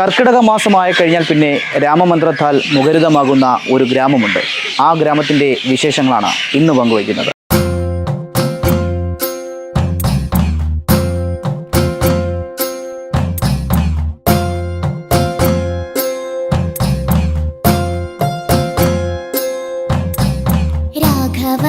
കർക്കിടക മാസമായ കഴിഞ്ഞാൽ പിന്നെ രാമമന്ത്രത്താൽ മുഖരിതമാകുന്ന ഒരു ഗ്രാമമുണ്ട്. ആ ഗ്രാമത്തിന്റെ വിശേഷങ്ങളാണ് ഇന്ന് പങ്കുവയ്ക്കുന്നത്. രാഘവ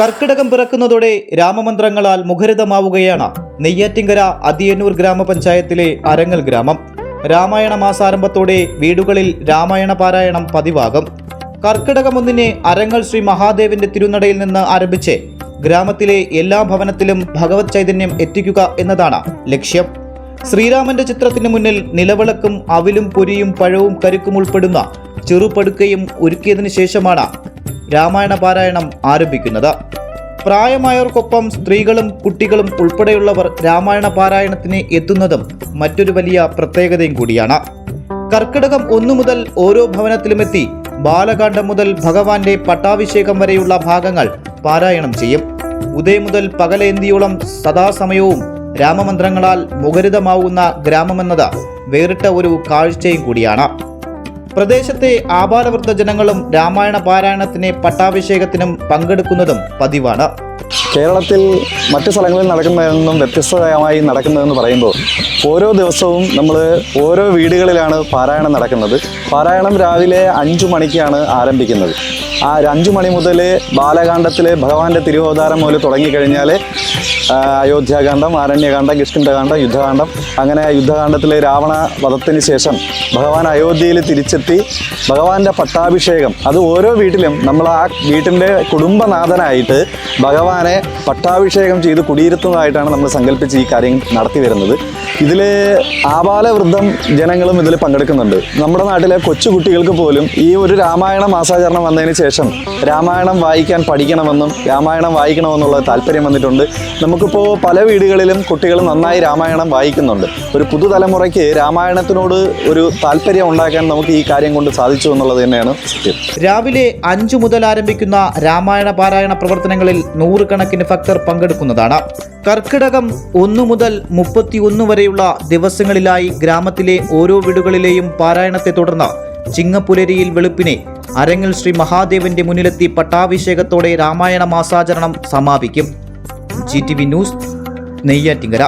കർക്കിടകം പിറക്കുന്നതോടെ രാമമന്ത്രങ്ങളാൽ മുഖരിതമാവുകയാണ് നെയ്യാറ്റിങ്കര അതിയന്നൂർ ഗ്രാമപഞ്ചായത്തിലെ അരങ്ങൽ ഗ്രാമം. രാമായണ മാസാരംഭത്തോടെ വീടുകളിൽ രാമായണ പാരായണം പതിവാകും. കർക്കിടകം ഒന്നിനെ അരങ്ങൽ ശ്രീ മഹാദേവിന്റെ തിരുനടയിൽ നിന്ന് ആരംഭിച്ച് ഗ്രാമത്തിലെ എല്ലാ ഭവനത്തിലും ഭഗവത് ചൈതന്യം എത്തിക്കുക എന്നതാണ് ലക്ഷ്യം. ശ്രീരാമന്റെ ചിത്രത്തിന് മുന്നിൽ നിലവിളക്കും അവിലും പൊരിയും പഴവും കരുക്കും ഉൾപ്പെടുന്ന ചെറുപടുക്കയും ഒരുക്കിയതിനു ശേഷമാണ് രാമായണ പാരായണം ആരംഭിക്കുന്നത്. പ്രായമായവർക്കൊപ്പം സ്ത്രീകളും കുട്ടികളും ഉൾപ്പെടെയുള്ളവർ രാമായണ പാരായണത്തിന് എത്തുന്നതും മറ്റൊരു വലിയ പ്രത്യേകതയും കൂടിയാണ്. കർക്കിടകം ഒന്നു മുതൽ ഓരോ ഭവനത്തിലുമെത്തി ബാലകാന്ഡം മുതൽ ഭഗവാന്റെ പട്ടാഭിഷേകം വരെയുള്ള ഭാഗങ്ങൾ പാരായണം ചെയ്യും. ഉദയം മുതൽ പകലേന്തിയോളം സദാസമയവും രാമമന്ത്രങ്ങളാൽ മുഖരിതമാവുന്ന ഗ്രാമമെന്നത് വേറിട്ട ഒരു കാഴ്ചയും കൂടിയാണ്. പ്രദേശത്തെ ആബാലവൃദ്ധ ജനങ്ങളും രാമായണ പാരായണത്തിന് പട്ടാഭിഷേകത്തിനും പങ്കെടുക്കുന്നതും പതിവാണ്. കേരളത്തിൽ മറ്റു സ്ഥലങ്ങളിൽ നടക്കുന്നതെന്നും വ്യത്യസ്തമായി നടക്കുന്നതെന്ന് പറയുമ്പോൾ ഓരോ ദിവസവും നമ്മൾ ഓരോ വീടുകളിലാണ് പാരായണം നടക്കുന്നത്. പാരായണം രാവിലെ അഞ്ചു മണിക്കാണ് ആരംഭിക്കുന്നത്. ആ ഒരു അഞ്ചു മണി മുതൽ ബാലകാന്ഡത്തിലെ ഭഗവാന്റെ തിരുവോധാരം മുതൽ തുടങ്ങിക്കഴിഞ്ഞാൽ അയോധ്യാകാന്ഡം ആരണ്യകാന്ഡം കിഷ്കിന്ധകാന്ഡം യുദ്ധകാന്ഡം. അങ്ങനെ യുദ്ധകാന്ഡത്തിലെ രാവണ വധത്തിന് ശേഷം ഭഗവാൻ അയോധ്യയിൽ തിരിച്ചെത്തി ഭഗവാന്റെ പട്ടാഭിഷേകം. അത് ഓരോ വീട്ടിലും നമ്മൾ ആ വീട്ടിന്റെ കുടുംബനാഥനായിട്ട് ഭഗവാനെ പട്ടാഭിഷേകം ചെയ്ത് കുടിയിരുത്തുന്നതായിട്ടാണ് നമ്മൾ സങ്കല്പിച്ച് ഈ കാര്യം നടത്തി വരുന്നത്. ഇതിൽ ആബാലവൃദ്ധം ജനങ്ങളും ഇതിൽ പങ്കെടുക്കുന്നുണ്ട്. നമ്മുടെ നാട്ടിലെ കൊച്ചു കുട്ടികൾക്ക് പോലും ഈ ഒരു രാമായണ മാസാചരണം വന്നതിന് ശേഷം രാമായണം വായിക്കാൻ പഠിക്കണമെന്നും രാമായണം വായിക്കണമെന്നുള്ള താല്പര്യം വന്നിട്ടുണ്ട്. നമുക്കിപ്പോൾ പല വീടുകളിലും കുട്ടികൾ നന്നായി രാമായണം വായിക്കുന്നുണ്ട്. ഒരു പുതുതലമുറയ്ക്ക് രാമായണത്തിനോട് ഒരു താല്പര്യം ഉണ്ടാക്കാൻ നമുക്ക് ഈ കാര്യം കൊണ്ട് സാധിച്ചു എന്നുള്ളത് തന്നെയാണ് രാവിലെ അഞ്ചു മുതൽ ആരംഭിക്കുന്ന രാമായണ പാരായണ പ്രവർത്തനങ്ങളിൽ നൂറുകണക്കിന് ഭക്തർ പങ്കെടുക്കുന്നതാണ്. കർക്കിടകം ഒന്നു മുതൽ മുപ്പത്തിയൊന്ന് വരെയുള്ള ദിവസങ്ങളിലായി ഗ്രാമത്തിലെ ഓരോ വീടുകളിലെയും പാരായണത്തെ തുടർന്ന് ചിങ്ങപ്പുലരിയിൽ വെളുപ്പിനെ അരങ്ങൽ ശ്രീ മഹാദേവന്റെ മുന്നിലെത്തി പട്ടാഭിഷേകത്തോടെ രാമായണ മാസാചരണം സമാപിക്കും. G T V news Neyyattinkara.